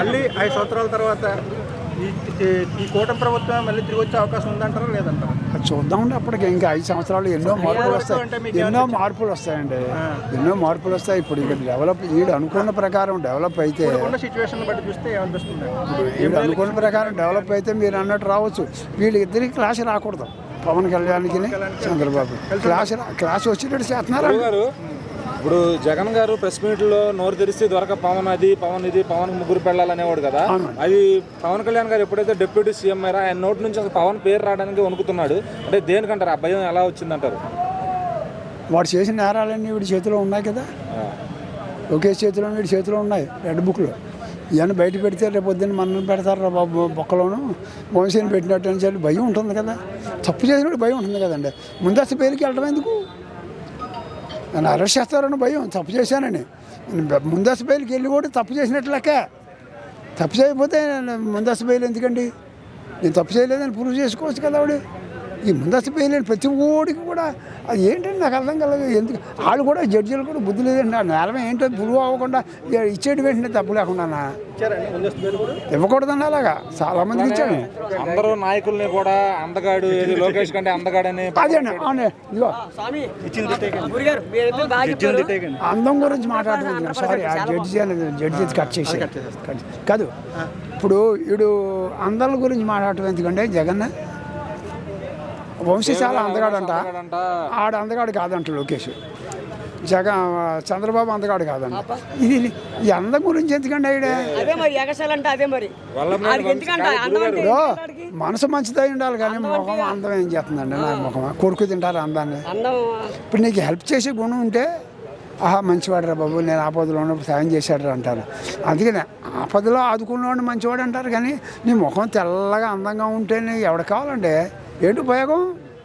మళ్ళీ ఐదు సంవత్సరాల తర్వాత ఈ కూటమి ప్రభుత్వం మళ్ళీ తిరిగి వచ్చే అవకాశం ఉందంటారా లేదంటారా? అది చూద్దామండి అప్పటికి. ఇంకా ఐదు సంవత్సరాలు ఎన్నో మార్పులు వస్తాయి. ఎన్నో మార్పులు వస్తాయండి. ఎన్నో మార్పులు వస్తాయి. ఇప్పుడు ఇక్కడ డెవలప్ వీడు అనుకున్న ప్రకారం డెవలప్ అయితే ఉన్న సిచ్యువేషన్ బట్టి చూస్తే ఏమనిపిస్తుంది? వీడు అనుకున్న ప్రకారం డెవలప్ అయితే మీరు అన్నట్టు రావచ్చు. వీళ్ళిద్దరికి క్లాస్ రాకూడదు. పవన్ కళ్యాణ్కి చంద్రబాబు క్లాస్ క్లాస్ వచ్చేటట్టు చేస్తున్నారా గారు ఇప్పుడు జగన్ గారు ప్రెస్ మీట్లో నోరు తెరిస్తే దొరక పవన్ అది పవన్ ఇది పవన్ ముగ్గురు పెళ్ళాలనేవాడు కదా. అది పవన్ కళ్యాణ్ గారు ఎప్పుడైతే డిప్యూటీ సీఎం అయ్యారో ఆయన నోటి నుంచి అసలు పవన్ పేరు రావడానికి వణుకుతున్నాడు. అంటే దేనికంటారు? ఆ భయం ఎలా వచ్చిందంటారు? వాడు చేసిన నేరాలన్నీ వీడి చేతిలో ఉన్నాయి కదా. ఒకే చేతిలో వీడి చేతిలో ఉన్నాయి రెడ్ బుక్లో. ఇవన్నీ బయట పెడితే రేపు పొద్దున్న మనల్ని పెడతారు రా బాబు బొక్కలోను? వంశీని పెట్టినట్టు అని చెప్పి భయం ఉంటుంది కదా. తప్పు చేసినప్పుడు భయం ఉంటుంది కదండి. ముందస్తు పేరుకి వెళ్ళడం ఎందుకు? నన్ను అరెస్ట్ చేస్తారని భయం తప్పు చేశానని. నేను ముందస్తు బయలుకి వెళ్ళి కూడా తప్పు చేసినట్లకే తప్పు చేయకపోతే నేను ముందస్తు బయలు ఎందుకండి? నేను తప్పు చేయలేదని ప్రూవ్ చేసుకోవచ్చు కదా ఆవిడ. ఈ ముందస్తు బయలు ప్రతి ఓడికి కూడా అది ఏంటంటే నాకు అర్థం కలదు. ఎందుకు? వాళ్ళు కూడా జడ్జిలు కూడా బుద్ధి లేదండి ఆ నేరం ఏంటో ప్రూవ్ అవ్వకుండా ఇచ్చేటి వెంటనే తప్పు లేకుండా ఇవ్వకూడదండి అలాగా. చాలా మందికి ఇచ్చాను. అందరూ నాయకుల్ని కూడా అందగాడు ఏది లోకేష్ కంటే అందగాడని అదే అండి అవునే ఇదిగో. అందం గురించి మాట్లాడుతున్నాను సారీ ఆ జడ్జి అనేది జడ్జి కట్ చేసి కట్- కాదు ఇప్పుడు వీడు అందం గురించి మాట్లాడటం ఎందుకంటే జగన్ వంశీ చాలా అందగాడంట. ఆడ అందగాడు కాదంట లోకేష్. జగన్ చంద్రబాబు అందగాడు కాదంట. ఇది ఈ అందం గురించి ఎందుకండి ఆడికి? మనసు మంచిదై ఉండాలి కానీ ముఖం అందం ఏం చేస్తుందండి? నా ముఖం కొడుకు తింటారు అందాన్ని? అందం ఇప్పుడు నీకు హెల్ప్ చేసే గుణం ఉంటే ఆహా మంచివాడురా బాబు నేను ఆపదలో ఉన్నప్పుడు సాయం చేశాడు అంటారు. అందుకనే ఆపదలో ఆదుకున్నవాడు మంచివాడు అంటారు కానీ నీ ముఖం తెల్లగా అందంగా ఉంటే నీకు ఎవడు కావాలంటే ఏంటి ఉపయోగం?